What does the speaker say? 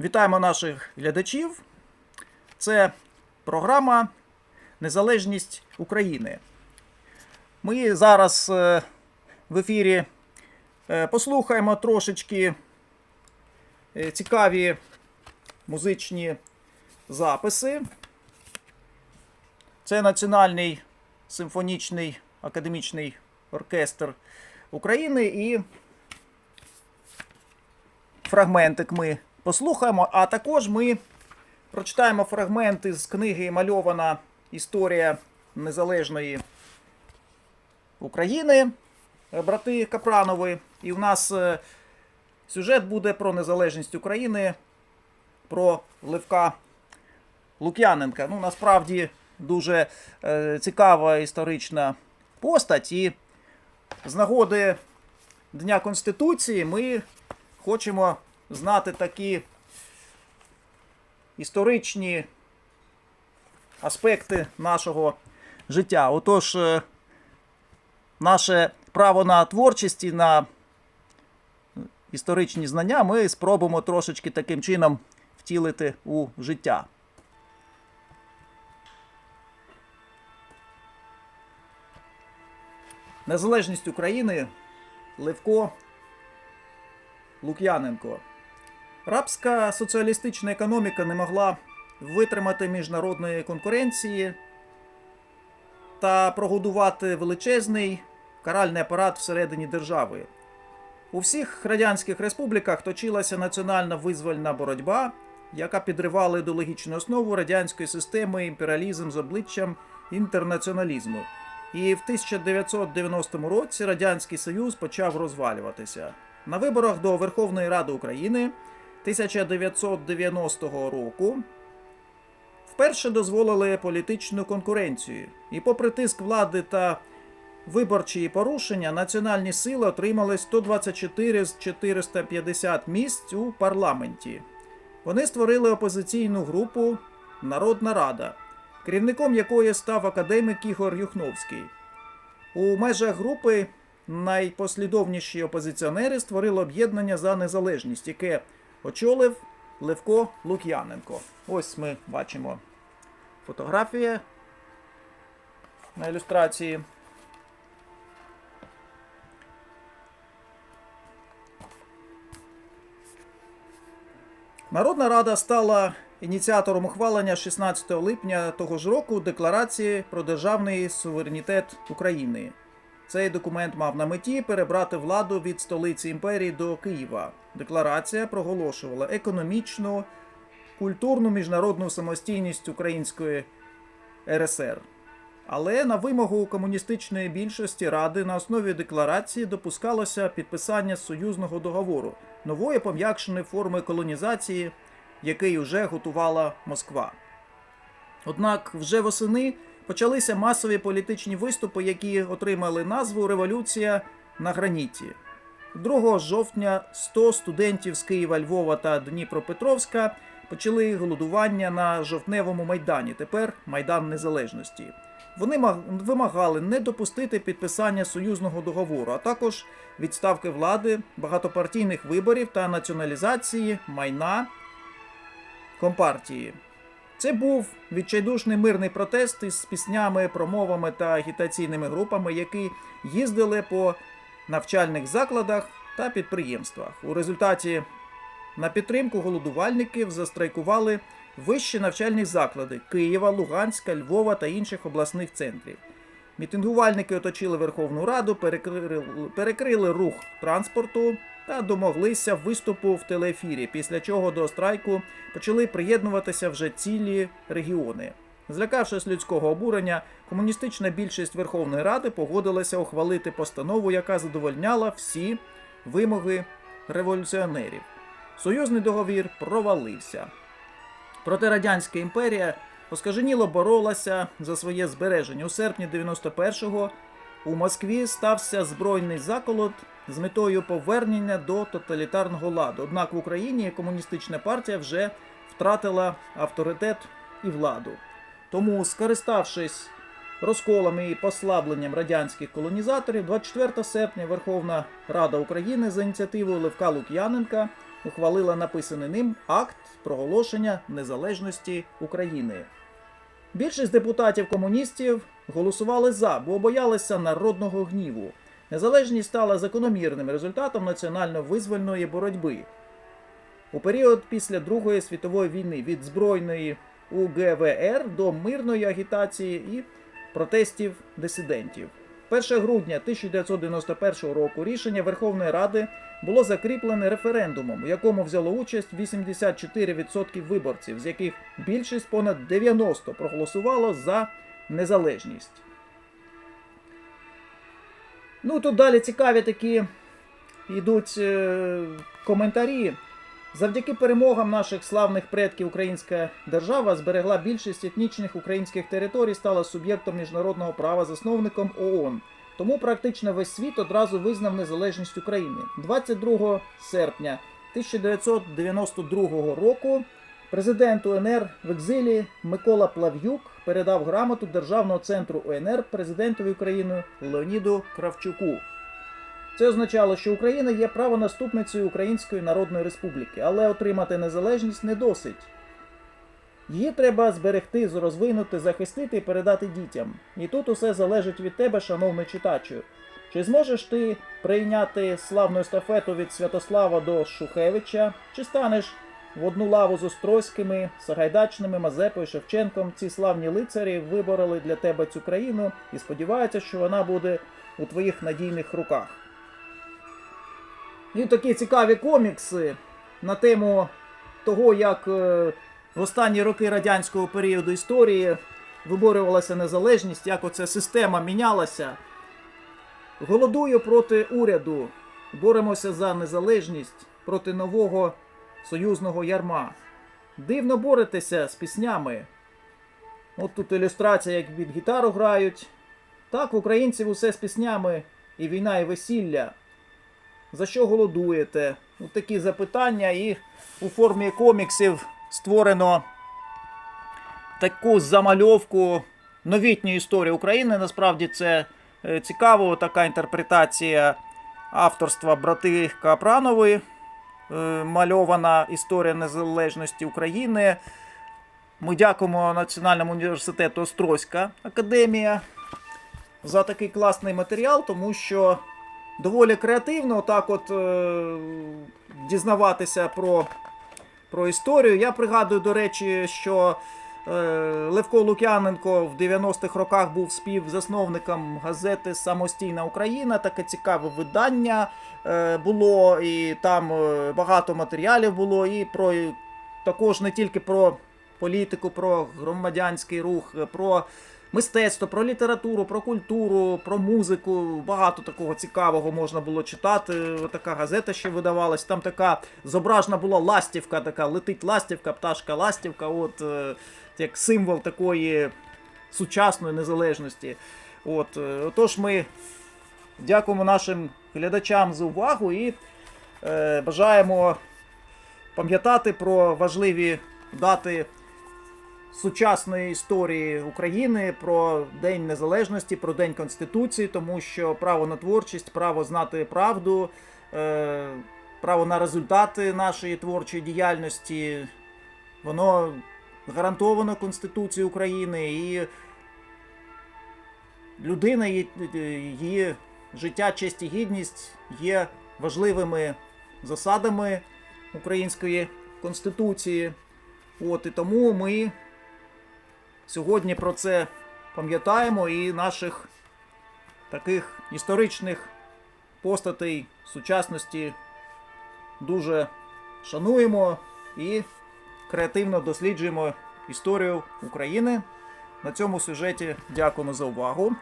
Вітаємо наших глядачів. Це програма Незалежність України. Ми зараз е, в ефірі е, послухаємо трошечки е, цікаві музичні записи. Це Національний симфонічний академічний оркестр України і фрагментик ми послухаємо, а також ми прочитаємо фрагменти з книги Мальована Історія Незалежної України е, брати Капранови. І в нас е, сюжет буде про незалежність України, про Левка Лук'яненка. Ну, насправді дуже е, цікава історична постать. І з нагоди Дня Конституції ми хочемо знати такі історичні аспекти нашого життя. Отож, е, наше право на творчість і на історичні знання ми спробуємо трошечки таким чином втілити у життя. Незалежність України Левко Лук'яненко. Рабська соціалістична економіка не могла витримати міжнародної конкуренції та прогодувати величезний каральний апарат всередині держави. У всіх радянських республіках точилася національна визвольна боротьба, яка підривала ідеологічну основу радянської системи імперіалізм з обличчям інтернаціоналізму. І в 1990 році Радянський Союз почав розвалюватися. На виборах до Верховної Ради України 1990 року вперше дозволили політичну конкуренцію. І попри тиск влади та виборчі порушення, національні сили отримали 124 з 450 місць у парламенті. Вони створили опозиційну групу Народна Рада, керівником якої став академик Ігор Юхновський. У межах групи найпослідовніші опозиціонери створили об'єднання за незалежність, яке очолив Левко Лук'яненко. Ось ми бачимо фотографія на ілюстрації. Народна рада стала ініціатором ухвалення 16 липня того ж року декларації про державний суверенітет України. Цей документ мав на меті перебрати владу від столиці імперії до Києва. Декларація проголошувала економічну, культурну міжнародну самостійність Української РСР. Але на вимогу комуністичної більшості ради на основі декларації допускалося підписання союзного договору, нової пом'якшеної форми колонізації, який уже готувала Москва. Однак вже восени почалися масові політичні виступи, які отримали назву Революція на граніті. 2 жовтня 100 студентів з Києва, Львова та Дніпропетровська почали голодування на жовтневому майдані. Тепер Майдан Незалежності. Вони вимагали не допустити підписання союзного договору, а також відставки влади, багатопартійних виборів та націоналізації майна компартії. Це був відчайдушний мирний протест із піснями, промовами та агітаційними групами, які їздили по навчальних закладах та підприємствах. У результаті на підтримку голодувальників застрайкували вищі навчальні заклади Києва, Луганська, Львова та інших обласних центрів. Мітингувальники оточили Верховну Раду, перекрили, перекрили рух транспорту та домоглися виступу в телеефірі, після чого до страйку почали приєднуватися вже цілі регіони. Злякавшись людського обурення, комуністична більшість Верховної Ради погодилася ухвалити постанову, яка задовольняла всі вимоги революціонерів. Союзний договір провалився. Проте Радянська імперія поскаженіло боролася за своє збереження. У серпні 91-го у Москві стався збройний заколот з метою повернення до тоталітарного ладу. Однак в Україні комуністична партія вже втратила авторитет і владу. Тому, скориставшись розколами і послабленням радянських колонізаторів, 24 серпня Верховна Рада України за ініціативою Левка Лук'яненка ухвалила написаний ним акт проголошення незалежності України. Більшість депутатів комуністів голосували за, бо боялися народного гніву. Незалежність стала закономірним результатом національно-визвольної боротьби. У період після Другої світової війни від збройної УГВР до мирної агітації і протестів дисидентів. 1 грудня 1991 року рішення Верховної Ради було закріплене референдумом, у якому взяло участь 84% виборців, з яких більшість понад 90 проголосувало за незалежність. Ну тут далі цікаві такі йдуть е, коментарі. Завдяки перемогам наших славних предків українська держава зберегла більшість етнічних українських територій, стала суб'єктом міжнародного права, засновником ООН. Тому практично весь світ одразу визнав незалежність України. 22 серпня 1992 року президент УНР в екзилі Микола Плав'юк передав грамоту Державного центру УНР президентові України Леоніду Кравчуку. Це означало, що Україна є правонаступницею Української Народної Республіки, але отримати незалежність не досить. Її треба зберегти, розвинути, захистити і передати дітям. І тут усе залежить від тебе, шановний читачу. Чи зможеш ти прийняти славну естафету від Святослава до Шухевича, чи станеш в одну лаву з Острозькими, Сагайдачними, Мазепою, Шевченком? Ці славні лицарі вибороли для тебе цю країну і сподіваються, що вона буде у твоїх надійних руках. І такі цікаві комікси на тему того, як е, в останні роки радянського періоду історії виборювалася незалежність, як оця система мінялася. Голодую проти уряду, боремося за незалежність проти нового союзного ярма. Дивно боретеся з піснями. От тут ілюстрація, як під гітару грають. Так, в українців усе з піснями, і війна, і весілля. За що голодуєте? От такі запитання, і у формі коміксів створено таку замальовку новітньої історії України. Насправді це е, цікаво, така інтерпретація авторства брати Капранової. е, Мальована історія незалежності України. Ми дякуємо Національному університету Острозька Академія за такий класний матеріал, тому що доволі креативно так от е, дізнаватися про, про історію. Я пригадую, до речі, що е, Левко Лук'яненко в 90-х роках був співзасновником газети Самостійна Україна. Таке цікаве видання е, було, і там е, багато матеріалів було, і про також не тільки про політику, про громадянський рух, про мистецтво, про літературу, про культуру, про музику. Багато такого цікавого можна було читати. Така газета ще видавалась. Там така зображена була ластівка, така летить ластівка, пташка ластівка, от е, як символ такої сучасної незалежності. От, е, отож, ми дякуємо нашим глядачам за увагу і е, бажаємо пам'ятати про важливі дати сучасної історії України, про День Незалежності, про День Конституції, тому що право на творчість, право знати правду, е, право на результати нашої творчої діяльності, воно гарантовано Конституцією України і людина, її, її життя, честь і гідність є важливими засадами української конституції. От і тому ми сьогодні про це пам'ятаємо і наших таких історичних постатей сучасності дуже шануємо і креативно досліджуємо історію України. На цьому сюжеті дякуємо за увагу.